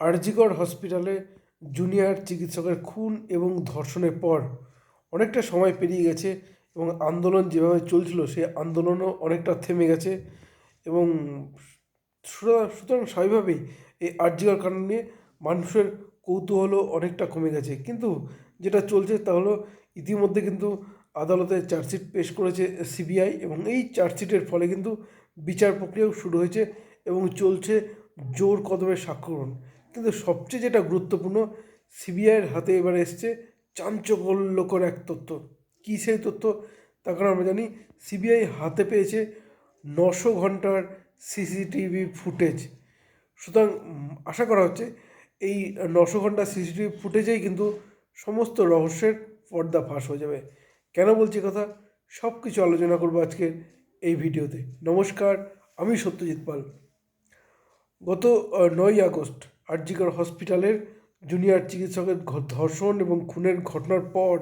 আরজিকর হসপিটালে জুনিয়র চিকিৎসকের খুন এবং ধর্ষণের পর অনেকটা সময় পেরিয়ে গেছে এবং আন্দোলন যেভাবে চলছিল, সেই আন্দোলনও অনেকটা থেমে গেছে এবং সুতরাং স্বাভাবিকভাবেই এই আরজিকর কাণ্ড নিয়ে মানুষের কৌতূহলও অনেকটা কমে গেছে। কিন্তু যেটা চলছে তা হলো, ইতিমধ্যে কিন্তু আদালতে চার্জশিট পেশ করেছে সিবিআই এবং এই চার্জশিটের ফলে কিন্তু বিচার প্রক্রিয়াও শুরু হয়েছে এবং চলছে জোর কদমে স্বাক্ষরণ। কিন্তু সবচেয়ে যেটা গুরুত্বপূর্ণ, সিবিআইয়ের হাতে এবার এসছে চাঞ্চল্যকর এক তথ্য। কী সেই তথ্য? তার কারণ আমরা জানি, সিবিআই হাতে পেয়েছে নশো ঘণ্টার সিসিটিভি ফুটেজ। সুতরাং আশা করা হচ্ছে, এই নশো ঘণ্টা সিসিটিভি ফুটেজেই কিন্তু সমস্ত রহস্যের পর্দা ফাঁস হয়ে যাবে। কেন বলছি কথা? সব কিছু আলোচনা করব আজকে এই ভিডিওতে। নমস্কার, আমি সত্যজিৎ পাল। গত নয় আগস্ট আরজিকর হসপিটালের জুনিয়র চিকিৎসকের ধর্ষণ এবং খুনের ঘটনার পর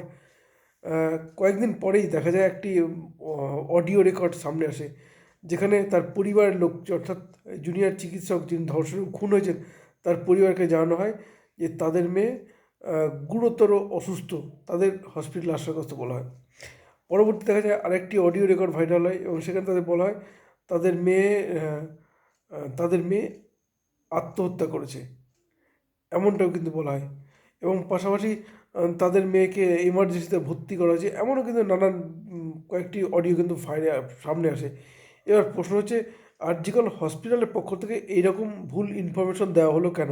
কয়েকদিন পরেই দেখা যায় একটি অডিও রেকর্ড সামনে আসে, যেখানে তার পরিবারের লোক অর্থাৎ জুনিয়র চিকিৎসক যিনি ধর্ষণ, খুন হয়েছেন, তার পরিবারকে জানানো হয় যে তাদের মেয়ে গুরুতর অসুস্থ, তাদের হসপিটালে আসার কথা বলা হয়। পরবর্তী দেখা যায় আরেকটি অডিও রেকর্ড ভাইরাল হয় এবং সেখানে তাদের বলা হয়, তাদের মেয়ে তাদের মেয়ে আত্মহত্যা করেছে। এমনটাও কিন্তু বলা হয়। এবং পাশাপাশি তাদের মেয়েকে ইমার্জেন্সিতে ভর্তি করা হয়েছে। এমনও কিন্তু নানান কয়েকটি অডিও কিন্তু ফাইলে সামনে আসে। এবার প্রশ্ন হচ্ছে আর্জিক্যাল হসপিটালের পক্ষ থেকে এইরকম ভুল ইনফরমেশন দেওয়া হলো কেন?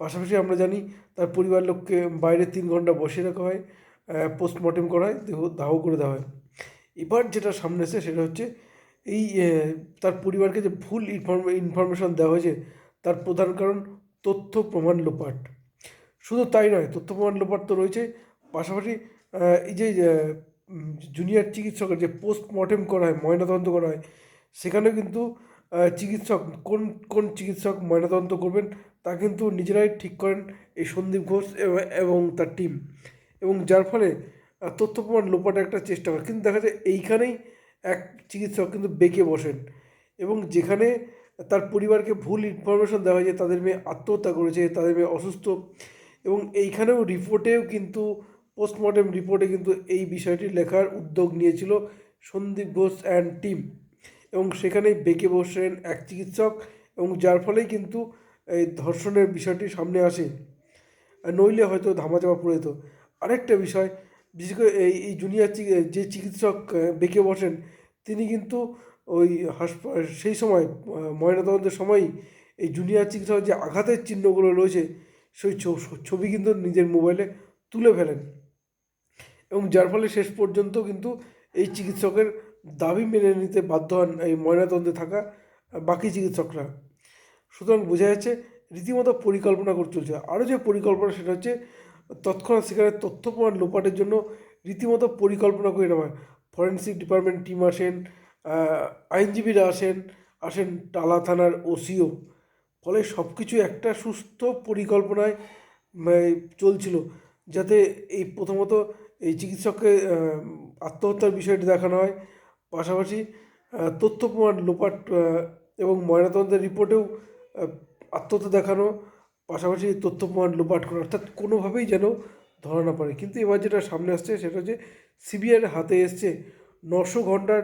পাশাপাশি আমরা জানি, তার পরিবার লোককে বাইরে তিন ঘণ্টা বসিয়ে রাখা হয় পোস্টমর্টেম করা হয়, দেহ, দাহ করে দেওয়া হয়। এবার যেটা সামনে এসে সেটা হচ্ছে, এই তার পরিবারকে যে ভুল ইনফরমে ইনফরমেশন দেওয়া হয়েছে, তার প্রধান কারণ তথ্য প্রমাণ লোপাট। শুধু তাই নয়, তথ্য প্রমাণ লোপাট তো রয়েছে। পাশাপাশি এই যে জুনিয়র চিকিৎসকের যে পোস্টমর্টেম করা হয়, ময়নাতদন্ত করা হয়, সেখানেও কিন্তু চিকিৎসক, কোন কোন চিকিৎসক ময়নাতদন্ত করবেন তা কিন্তু নিজেরাই ঠিক করেন এই সন্দীপ ঘোষ এবং- তার টিম এবং যার ফলে তথ্য প্রমাণ লোপাটের একটা চেষ্টা করে কিন্তু দেখা যায় এইখানেই এক চিকিৎসক কিন্তু বেঁকে বসেন। এবং যেখানে তার পরিবারকে ভুল ইনফরমেশন দেওয়া যে তাদের মেয়ে আত্মহত্যা করেছে, তাদের মেয়ে অসুস্থ। এবং এইখানেও রিপোর্টেও কিন্তু পোস্টমর্টেম রিপোর্টে কিন্তু এই বিষয়টি লেখার উদ্যোগ নিয়েছিল সন্দীপ ঘোষ অ্যান্ড টিম এবং সেখানেই বেঁকে বসেন এক চিকিৎসক এবং যার ফলেই কিন্তু এই ধর্ষণের বিষয়টি সামনে আসে। নইলে হয়তো ধামাচাপা পড়ে যেত। আরেকটা বিষয়, বিশেষ করে এই জুনিয়র যে চিকিৎসক বেঁকে বসেন, তিনি কিন্তু ওই হাসপা, সেই সময় ময়নাতদন্তের সময়ই এই জুনিয়র চিকিৎসক যে আঘাতের চিহ্নগুলো রয়েছে, সেই ছবি কিন্তু নিজের মোবাইলে তুলে ফেলেন। এবং যার ফলে শেষ পর্যন্ত কিন্তু এই চিকিৎসকের দাবি মেনে নিতে বাধ্য হন এই ময়নাতন্ত্রে থাকা বাকি চিকিৎসকরা। সুতরাং বোঝা যাচ্ছে, রীতিমতো পরিকল্পনা করে চলছে। আরও যে পরিকল্পনা, সেটা হচ্ছে তৎক্ষণাৎ সেখানে তথ্য প্রমাণ লোপাটের জন্য রীতিমতো পরিকল্পনা করে নেওয়া। ফরেন্সিক ডিপার্টমেন্ট টিম আসেন আইনজীবীরা আসেন আসেন টালা থানার ওসিও। ফলে সব কিছু একটা সুস্থ পরিকল্পনায় চলছিল যাতে এই প্রথমত এই চিকিৎসককে আত্মহত্যার বিষয়টি দেখানো হয়। পাশাপাশি তথ্য প্রমাণ লোপাট এবং ময়নাতদন্তের রিপোর্টেও আত্মহত্যা দেখানো, পাশাপাশি তথ্য প্রমাণ লোপাট করা, অর্থাৎ কোনোভাবেই যেন ধরা না পড়ে। কিন্তু এবার যেটা সামনে আসছে সেটা হচ্ছে সিবিআইয়ের হাতে এসছে নশো ঘণ্টার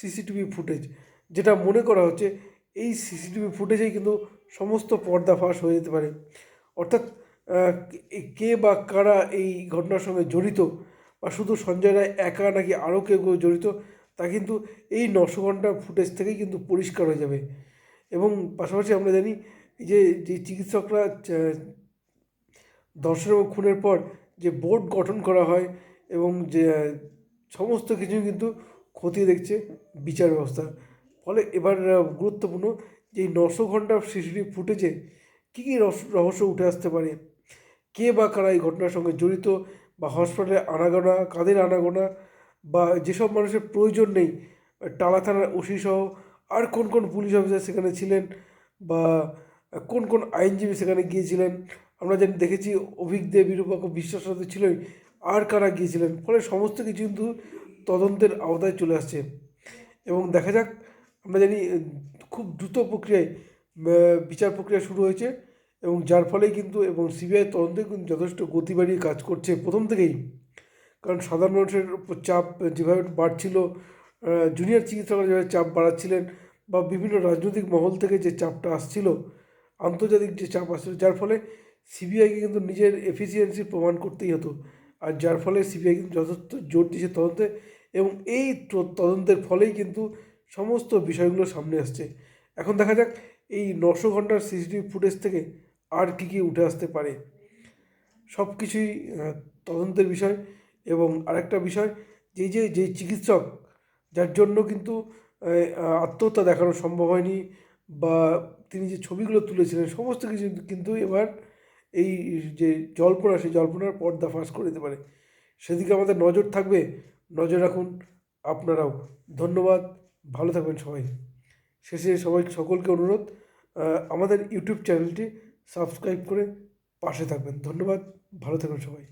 সিসিটিভি ফুটেজ। যেটা মনে করা হচ্ছে, এই সিসিটিভি ফুটেজেই কিন্তু সমস্ত পর্দা ফাঁস হয়ে যেতে পারে। অর্থাৎ কে- বা কারা এই ঘটনার সঙ্গে জড়িত বা শুধু সঞ্জয় রায় একা নাকি আরও কেউ কেউ জড়িত, তা কিন্তু এই নশো ঘণ্টা ফুটেজ থেকেই কিন্তু পরিষ্কার হয়ে যাবে। এবং পাশাপাশি আমরা জানি যে যে চিকিৎসকরা ধর্ষণ এবং খুনের পর যে বোর্ড গঠন করা হয় এবং যে, সমস্ত কিছু কিন্তু খতিয়ে দেখছে বিচার ব্যবস্থা ফলে এবার গুরুত্বপূর্ণ যে নশো ঘণ্টা সিসিটিভি ফুটেজে কী কী রহস্য উঠে আসতে পারে? কে বা কারা এই ঘটনার সঙ্গে জড়িত? বা হসপিটালে আনাগোনা, কাদের আনাগোনা? বা যেসব মানুষের প্রয়োজন নেই, টালা থানার ওসি সহ আর কোন কোন পুলিশ অফিসার সেখানে ছিলেন? বা কোন কোন আইনজীবী সেখানে গিয়েছিলেন? আমরা জানি দেখেছি অভিজ্ঞ বিরূপাক্ষ বিশ্বাস ছিলই, আর কারা গিয়েছিলেন? ফলে সমস্ত কিছু কিন্তু তদন্তের আওতায় চলে আসছে। এবং দেখা যাক, আমরা জানি খুব দ্রুত প্রক্রিয়ায় বিচার প্রক্রিয়া শুরু হয়েছে এবং যার ফলেই কিন্তু, এবং সিবিআই তদন্তে কিন্তু যথেষ্ট গতি বাড়িয়ে কাজ করছে প্রথম থেকেই। কারণ সাধারণ মানুষের উপর চাপ যেভাবে বাড়ছিল জুনিয়র চিকিৎসকরা যেভাবে চাপ বাড়াচ্ছিলেন বা বিভিন্ন রাজনৈতিক মহল থেকে যে চাপটা আসছিল, আন্তর্জাতিক যে চাপ আসছিল, যার ফলে সিবিআইকে কিন্তু নিজের এফিসিয়েন্সি প্রমাণ করতেই হতো। আর যার ফলে সিবিআই কিন্তু যথেষ্ট জোর দিয়েছে তদন্তে এবং এই তদন্তের ফলেই কিন্তু সমস্ত বিষয়গুলো সামনে আসছে। এখন দেখা যাক এই নশো ঘণ্টার সিসিটিভি ফুটেজ থেকে আর কী কী উঠে আসতে পারে। সব কিছুই তদন্তের বিষয় এবং আরেকটা বিষয়, যে যে যে চিকিৎসক যার জন্য কিন্তু আত্মহত্যা দেখানো সম্ভব হয়নি বা তিনি যে ছবিগুলো তুলেছিলেন, সমস্ত কিছু কিন্তু এবার এই যে জল্পনা, সেই জল্পনার পর্দা ফাঁস করে দিতে পারে। সেদিকে আমাদের নজর থাকবে নজর রাখুন। আপনারাও ধন্যবাদ। ভালো থাকবেন সবাই। শেষে সবাই সকলকে অনুরোধ আমাদের ইউটিউব চ্যানেলটি সাবস্ক্রাইব করে পাশে থাকবেন। ধন্যবাদ। ভালো থাকবেন সবাই।